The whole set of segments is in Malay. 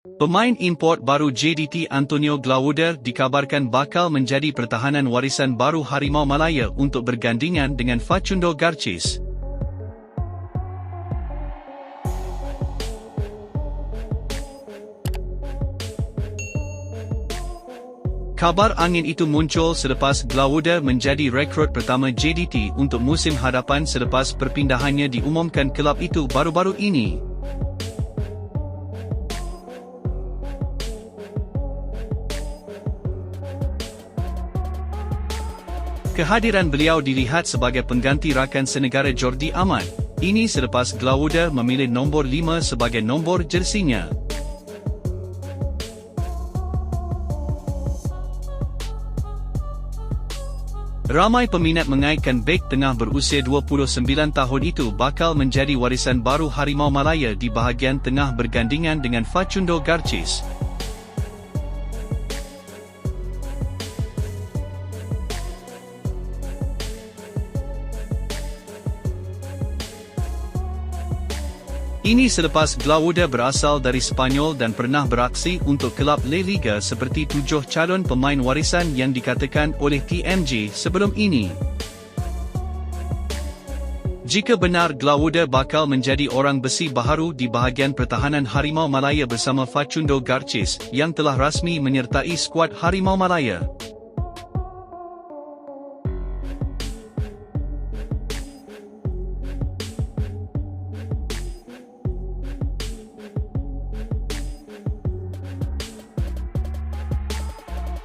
Pemain import baru JDT Antonio Glauder dikabarkan bakal menjadi pertahanan warisan baru Harimau Malaya untuk bergandingan dengan Facundo Garcis. Kabar angin itu muncul selepas Glauder menjadi rekrut pertama JDT untuk musim hadapan selepas perpindahannya diumumkan kelab itu baru-baru ini. Kehadiran beliau dilihat sebagai pengganti rakan senegara Jordi Amat. Ini selepas Glauder memilih nombor 5 sebagai nombor jersinya. Ramai peminat mengaitkan bek tengah berusia 29 tahun itu bakal menjadi warisan baru Harimau Malaya di bahagian tengah bergandingan dengan Facundo Garcis. Ini selepas Glauda berasal dari Spanyol dan pernah beraksi untuk kelab La Liga seperti tujuh calon pemain warisan yang dikatakan oleh TMJ sebelum ini. Jika benar Glauda bakal menjadi orang besi baharu di bahagian pertahanan Harimau Malaya bersama Facundo Garcis yang telah rasmi menyertai skuad Harimau Malaya.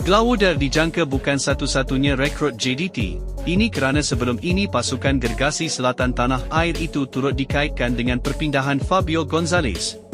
Glauder dijangka bukan satu-satunya rekrut JDT. Ini kerana sebelum ini pasukan gergasi selatan tanah air itu turut dikaitkan dengan perpindahan Fabio Gonzalez.